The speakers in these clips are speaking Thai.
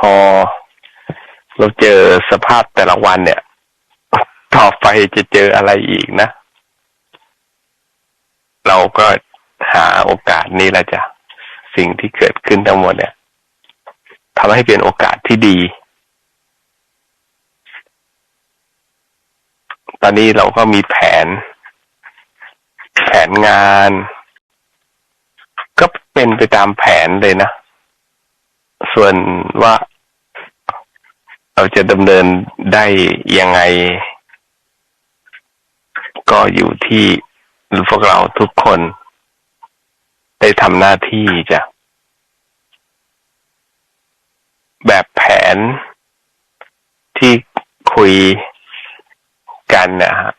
พอ เราเจอสภาพแต่ละวันเนี่ย ต่อไปจะเจออะไรอีกนะ เราก็หาโอกาสนี้แหละจ้ะสิ่งที่เกิดขึ้นทั้งหมดเนี่ยทำให้เป็นโอกาสที่ดี ตอนนี้เราก็มีแผน แผนงาน ก็เป็นไปตามแผนเลยนะ ส่วนว่า เราจะดำเนินได้ยังไง ก็อยู่ที่พวกเราทุกคน ได้ทำหน้าที่จะแบบแผนที่คุยกันนะฮะ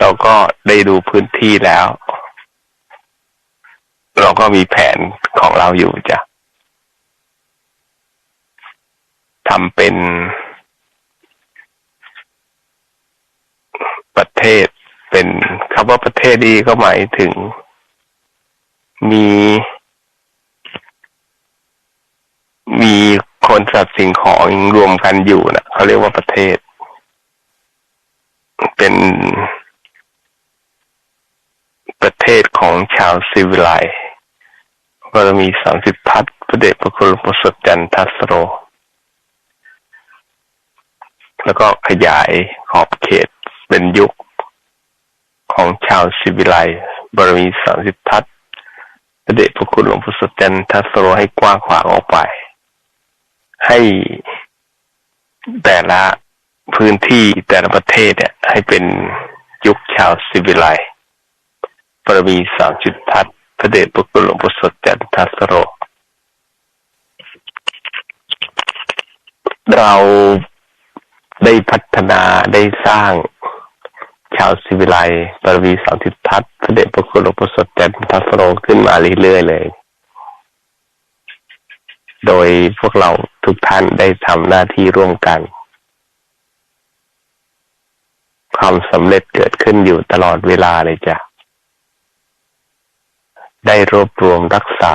เราก็ได้ดูพื้นที่แล้ว เราก็มีแผนของเราอยู่จ้ะ ทำเป็นประเทศ เป็นคำว่าประเทศดีก็หมายถึง มี มีคนสัตว์สิ่งของรวมกันอยู่นะเขาเรียกว่าประเทศ เป็นประเทศของชาวซิวิไลก็จะมีสามสิบทัศพระเดชพระคุณหลวงพ่อสดจันทัสโร แล้วก็ขยายขอบเขตเป็นยุคของชาวซิวิไลบารมีสามสิบทัศพระเดชพระคุณหลวงพ่อสดจนทัสโรให้กว้างขวางออกไป ให้แต่ละพื้นที่แต่ละประเทศเนี่ย ให้เป็นยุคชาวซิวิไลบารมีสามสิบทัศพระเดชพระคุณหลวงพ่อสดจนทัสโร เรา ได้พัฒนาได้สร้างชาวซิวิไลบารมีสามสิบทัศพระเดชพระคุณหลวงพ่อสดจันทัสโรขึ้นมาเรื่อยๆเลย โดยพวกเราทุกท่านได้ทำหน้าที่ร่วมกัน ความสำเร็จเกิดขึ้นอยู่ตลอดเวลาเลยจ้ะ ได้รวบรวมรักษา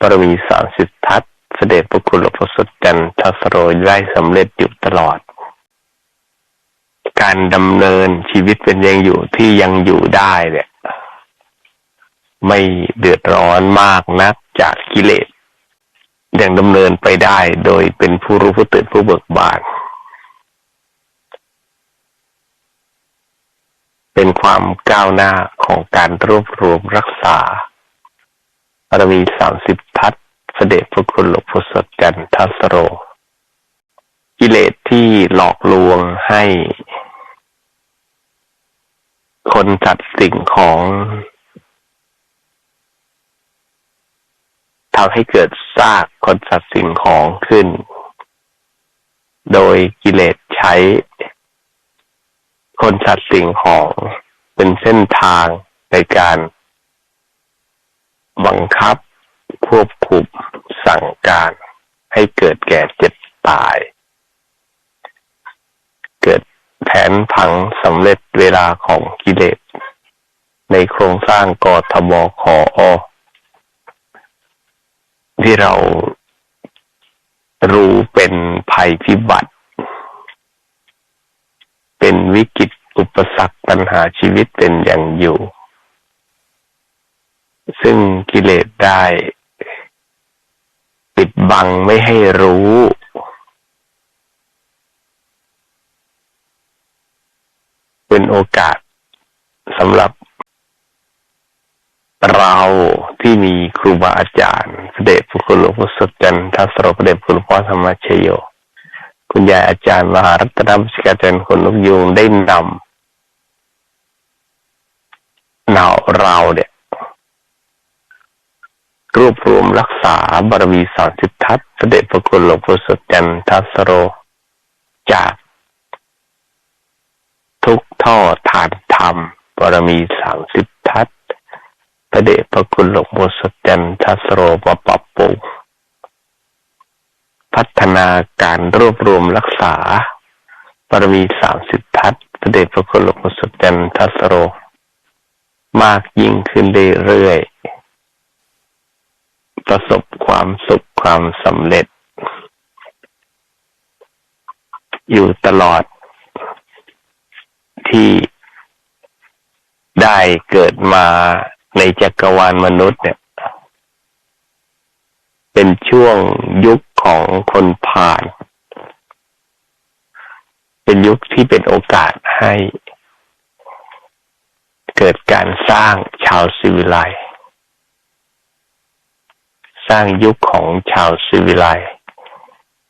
บารมีสามสิบทัศ เสด็จพระคุณหลวงพ่อสดจันทัสโรได้สำเร็จอยู่ตลอด การดำเนินชีวิตเป็นยังอยู่ที่ยังอยู่ได้เนี่ย ไม่เดือดร้อนมากนักจากกิเลสยังดำเนินไปได้โดยเป็นผู้รู้ผู้ตื่นผู้เบิกบานเป็นความก้าวหน้าของการรวบรวมรักษาบารมีสามสิบทัศ เสด็จพระคุณหลวงพ่อสดจันทัสโร กิเลสที่หลอกลวงให้ คนจัดสิ่งของทำให้เกิดซากคนสัตว์สิ่งของขึ้น โดยกิเลสใช้ คนสัตว์สิ่งของเป็นเส้นทางในการ บังคับควบคุม สั่งการให้เกิดแก่เจ็บตาย เกิดแผนผังสำเร็จเวลาของกิเลส ในโครงสร้างกอทมคออที่เรารู้เป็นภัยพิบัติ เป็นวิกฤตอุปสรรคปัญหาชีวิตเป็นอย่างอยู่ ซึ่งกิเลสได้ปิด บังไม่ให้รู้เป็นโอกาสสำหรับ เราที่มีครูบาอาจารย์พระเดชพระคุณหลวงพ่อสดจันทัสโรพระเดชคุณพ่อธรรมชโย คุณยายอาจารย์มหารัตนบุชกาจารย์คนนกยูงได้นำเนาเราเนี่ย รวบรวมรักษาบารมีสามสิบทัศพระเดชพระคุณหลวงพ่สดจันทัสโร จาก ทุกท่อฐานธรรมบารมีสามสิบทัศพระเดชพระคุณหลวงพ่สดจันทัสโรมาปรับปรุงพัฒนาการรวบรวมรักษาบารมีสามสิบทัศพระเดชพระคุณหลวงพ่สดจันทัสโร มากยิ่งขึ้นเรื่อยๆ ประสบความสุขความสำเร็จ อยู่ตลอด ที่ได้เกิดมาในจักรวาลมนุษย์เนี่ย เป็นช่วงยุคของคนผ่าน เป็นยุคที่เป็นโอกาสให้ เกิดการสร้างชาวสิวิไลซ์ สร้างยุคของชาวสิวิไล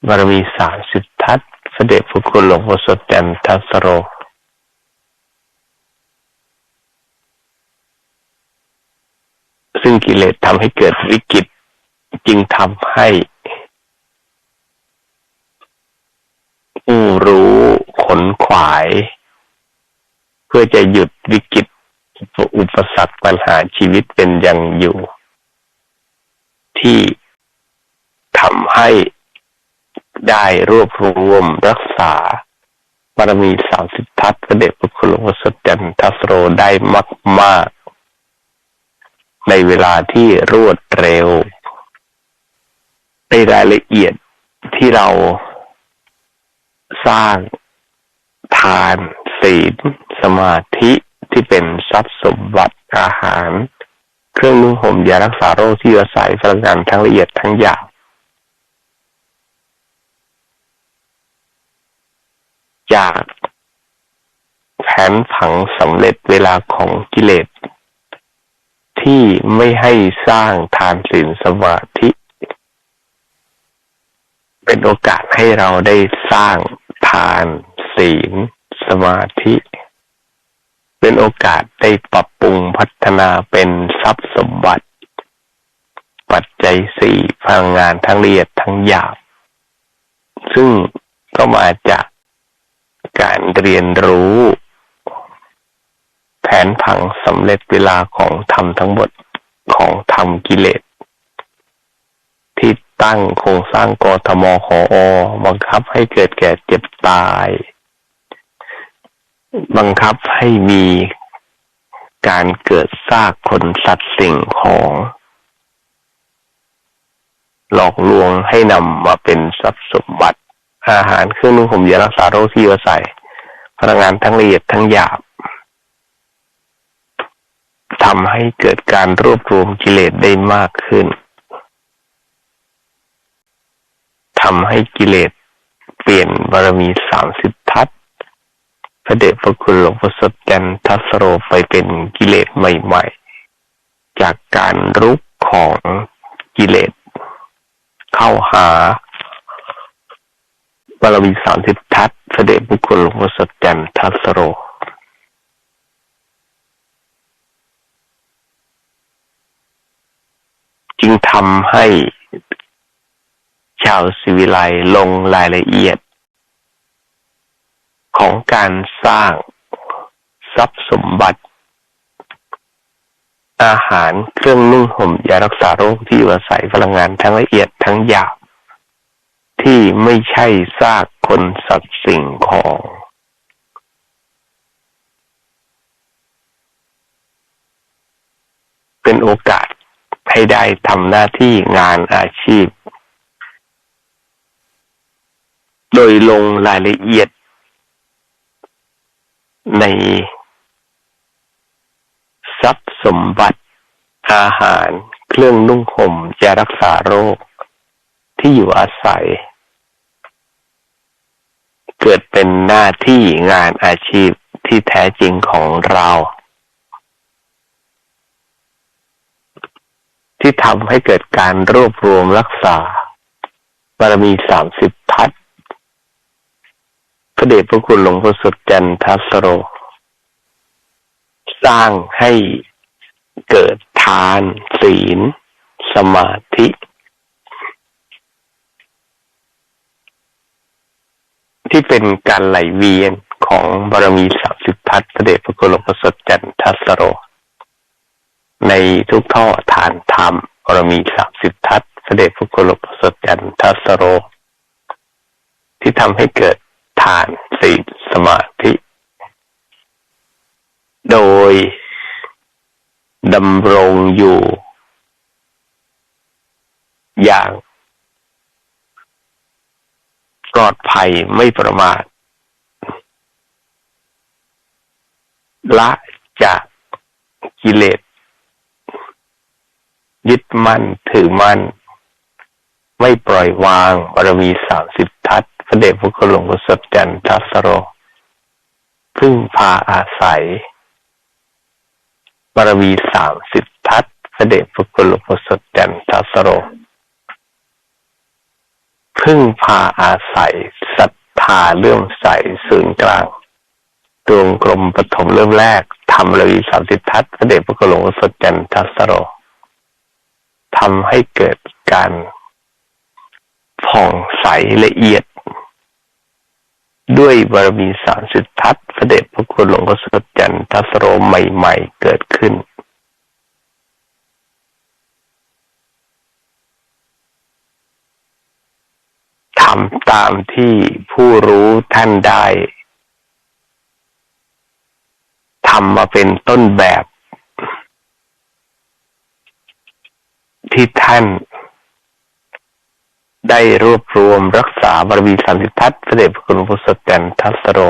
บารมีสามสิบทัศน์เสด็จพระคุณหลวงพ่อสดจันทัสโร ซึ่งกิเลสทำให้เกิดวิกฤตจึงทำให้ผู้รู้ขนขวาย เพื่อจะหยุดวิกฤตอุปสรรคปัญหาชีวิตเป็นอย่างอยู่ ที่ทำให้ได้รวบรวมรักษาบารมีสามสิบทัศน์พระเดชพระคุณหลวงพ่อสดจันทัสโรได้มากมากๆ ในเวลาที่รวดเร็ว ในรายละเอียดที่เราสร้างทานศีลสมาธิที่เป็นทรัพย์สมบัติอาหาร เครื่องนุ่งห่มยารักษาโรคที่อาศัยพลังงานทั้งละเอียดทั้งหยาบจากแผนผังสำเร็จเวลาของกิเลส ที่ไม่ให้สร้างทานศีลสมาธิ เป็นโอกาสให้เราได้สร้างทานศีลสมาธิ เป็นโอกาสได้ปรับปรุงพัฒนาเป็นทรัพย์สมบัติ ปัจจัยสี่พลังงานทั้งละเอียดทั้งหยาบ ซึ่งก็มาจากการเรียนรู้ แผนผังสำเร็จเวลาของธรรมทั้งหมดของธรรมกิเลส ที่ตั้งโครงสร้างกทมขออบังคับให้เกิดแก่เจ็บตาย บังคับให้มีการเกิดซากคนสัตว์สิ่งของ หลอกลวงให้นำมาเป็นทรัพย์สมบัติ อาหารเครื่องนุ่งห่มยารักษาโรคที่อยู่อาศัยพลังงานทั้งละเอียดทั้งหยาบทำให้เกิดการรวบรวมกิเลสได้มากขึ้นทำให้กิเลสเปลี่ยนบารมีสามสิบ พระเดชพระคุณหลวงพ่อสดจันทัสโรไปเป็นกิเลสใหม่ ๆ จากการรุกของกิเลส เข้าหาบารมีสามสิบทัศน์เด็จบุคคลหลวงพ่อสดจันทัสโรจึงทำให้ชาวสิวิไลลงรายละเอียด ของการสร้างทรัพย์สมบัติ อาหารเครื่องนุ่งห่มยารักษาโรคที่อยู่อาศัยพลังงานทั้งละเอียดทั้งหยาบที่ไม่ใช่ซากคนสัตว์สิ่งของเป็นโอกาสให้ได้ทำหน้าที่งานอาชีพ โดยลงรายละเอียด ในทรัพย์สมบัติอาหาร เครื่องนุ่งห่มจะรักษาโรค ที่อยู่อาศัย เกิดเป็นหน้าที่งานอาชีพที่แท้จริงของเรา ที่ทำให้เกิดการรวบรวมรักษาบารมีสามสิบทัศ พระเดชพระคุณหลวงพ่อสดจันทัสโร สร้างให้เกิดทาน ศีล สมาธิ ที่เป็นการไหลเวียนของบารมีสามสิบทัศพระเดชพระคุณหลวงพ่อสดจันทัสโร ในทุกท่อฐานธรรมบารมีสามสิบทัศพระเดชพระคุณหลวงพ่อสดจันทัสโร ที่ทำให้เกิด ฐานสีสมาธิ โดยดำรงอยู่ อย่างปลอดภัยไม่ประมาทละจากกิเลสยึดมั่นถือมั่น ไม่ปล่อยวางบารมีสามสิบทัศ พระเดชพระคุณหลวงพ่อสดจันทัสโร พึ่งพาอาศัย บารมีสามสิบทัศพระเดชพระคุณหลวงพ่อสดจันทัสโร พึ่งพาอาศัยศรัทธาเลื่อมใสศูนย์กลางดวงกลมปฐมเริ่มแรกทำบารมีสามสิบทัศพระเดชพระคุณหลวงพ่อสดจันทัสโรทำให้เกิดการผ่องใสละเอียด ด้วยบารมีสามสิบทัศเสด็จพระคุณหลวงพ่อสดจันทัสโรใหม่ ๆ เกิดขึ้น ทำตามที่ผู้รู้ท่านได้ทำมาเป็นต้นแบบ ที่ท่าน ได้รวบรวมรักษาบารมีสันติทัศน์เสด็จพระคุณพุทธจันทัสโร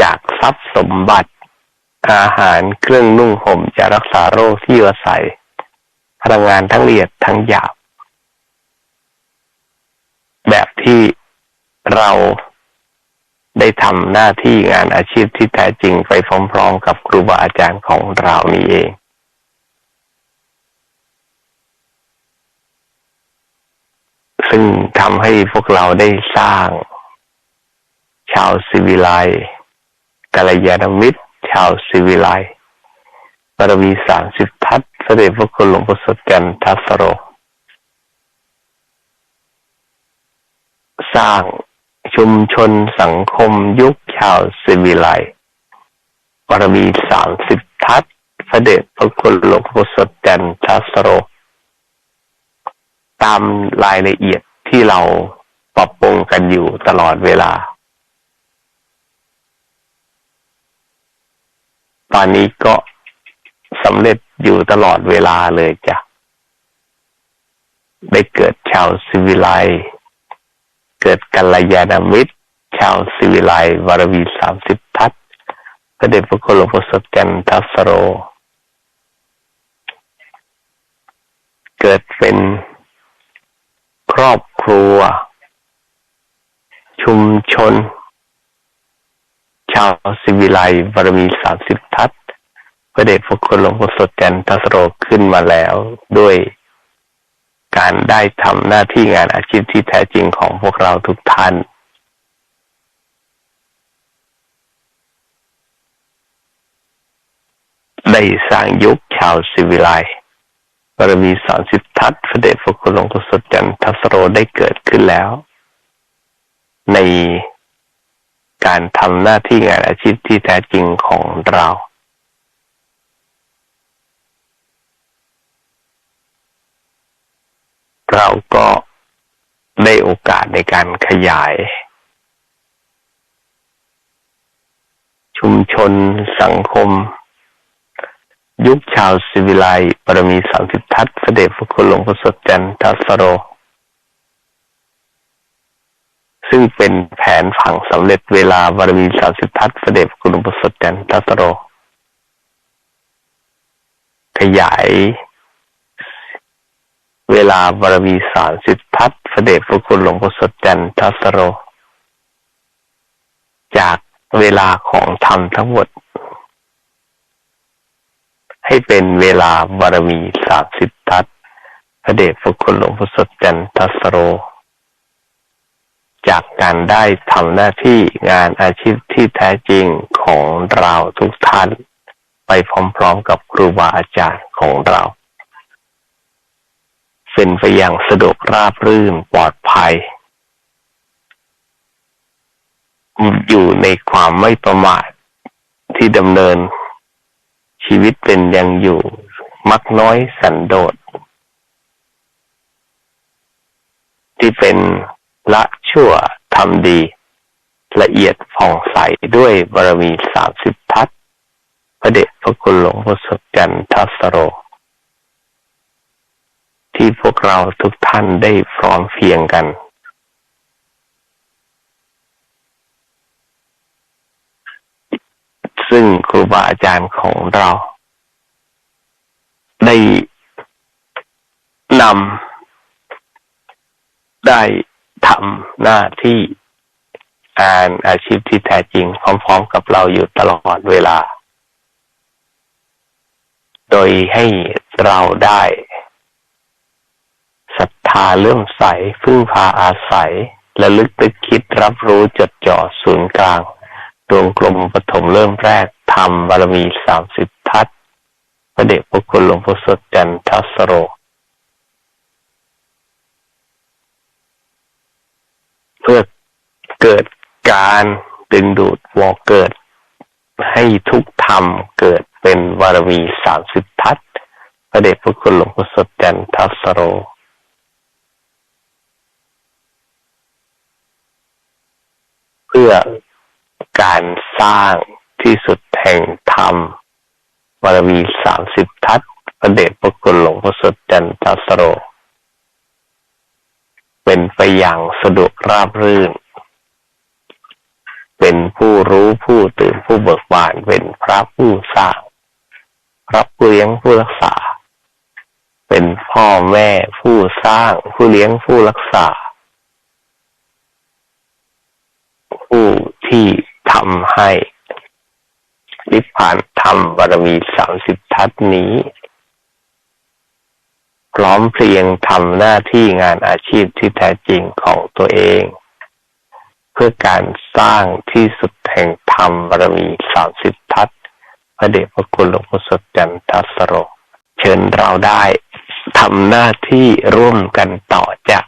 จากทรัพย์สมบัติ อาหารเครื่องนุ่งห่มจะรักษาโรคที่อาศัยพลังงานทั้งละเอียดทั้งหยาบ แบบที่เราได้ทำหน้าที่งานอาชีพที่แท้จริงไปพร้อมๆกับครูบาอาจารย์ของเรานี่เอง ซึ่งทำให้พวกเราได้สร้าง ชาวสิวิไลกัลยาณมิตร ชาวสิวิไลบารมีสามสิบทัศเสด็จพระคุณหลวงพ่อสดจันทัสโร สร้างชุมชนสังคมยุคชาวสิวิไลบารมีสามสิบทัศเสด็จพระคุณหลวงพ่อสดจันทัสโร ตามรายละเอียดที่เราปรับปรุงกันอยู่ตลอดเวลา ตอนนี้ก็สำเร็จอยู่ตลอดเวลาเลยจ้ะ ได้เกิดชาวสิวิไลเกิดกัลยาณมิตร ชาวสิวิไลวารวีสามสิบทัศพระเดชพระคุณหลวงพ่อสดจันทัสโร เกิดเป็น ครอบครัว ชุมชน ชาวสิวิไลบารมีสามสิบทัศพระเดชพระคุณหลวงพ่อสดจันทัสโรขึ้นมาแล้วด้วยการได้ทำหน้าที่งานอาชีพที่แท้จริงของพวกเราทุกท่าน ได้สร้างยุคชาวสิวิไล บารมีสามสิบทัศพระเดชพระคุณหลวงพ่อสดจันทัสโรได้เกิดขึ้นแล้ว ในการทำหน้าที่งานอาชีพที่แท้จริงของเรา เราก็ได้โอกาสในการขยาย ชุมชนสังคม ยุคชาวสิวิไลปรมีสามสิบทัศเสด็จพระคุณหลวงพ่อสดจันทัสโร ซึ่งเป็นแผนผังสำเร็จเวลาบารมีสามสิบทัศเสด็จพระคุณหลวงพ่อสดจันทัสโร ขยายเวลาบารมีสามสิบทัศเสด็จพระคุณหลวงพ่อสดจันทัสโร จากเวลาของธรรมทั้งหมด ให้เป็นเวลาบารมีสามสิบทัศพระเดชพระคุณหลวงพ่อสดจันทัสโร จากการได้ทำหน้าที่งานอาชีพที่แท้จริงของเราทุกท่าน ไปพร้อมๆกับครูบาอาจารย์ของเรา เป็นไปอย่างสะดวกราบรื่นปลอดภัย อยู่ในความไม่ประมาทที่ดำเนิน ชีวิตเป็นยังอยู่ มักน้อยสันโดษ ที่เป็นละชั่วทำดี ละเอียดผ่องใสด้วยบารมีสามสิบทัศพระเดชพระคุณหลวงพ่อสดจันทัสโร ที่พวกเราทุกท่านได้พร้อมเพียงกัน ซึ่งครูบาอาจารย์ของเรา ได้นำได้ทำหน้าที่อานอาชีพที่แท้จริง พร้อม ๆ กับเราอยู่ตลอดเวลา โดยให้เราได้ศรัทธาเลื่อมใสพึ่งพาอาศัยและลึกตึกคิดรับรู้จดจ่อศูนย์กลาง ดวงกลมปฐมเริ่มแรกทำบารมีสามสิบทัศพระเดชพระคุณหลวงพ่อสดจันทัสโร เพื่อเกิดการดึงดูดวอเกิด ให้ทุกธรรมเกิดเป็นบารมีสามสิบทัศพระเดชพระคุณหลวงพ่อสดจันทัสโรเพื่อ การสร้างที่สุดแห่งธรรมบารมีสามสิบทัศน์พระเดชพระคุณหลวงพ่อสดจันทสโร เป็นไปอย่างสะดวกราบรื่น เป็นผู้รู้ผู้ตื่นผู้เบิกบานเป็นพระผู้สร้างพระผู้เลี้ยงผู้รักษา เป็นพ่อแม่ผู้สร้างผู้เลี้ยงผู้รักษา ผู้ที่ ทำให้นิพพานธรรมบารมีสามสิบทัศน์นี้ พร้อมเพรียงทำหน้าที่งานอาชีพที่แท้จริงของตัวเอง เพื่อการสร้างที่สุดแห่งธรรมบารมีสามสิบทัศน์พระเดชพระคุณหลวงพ่อสดจันทัสโร เชิญเราได้ทำหน้าที่ร่วมกันต่อจาก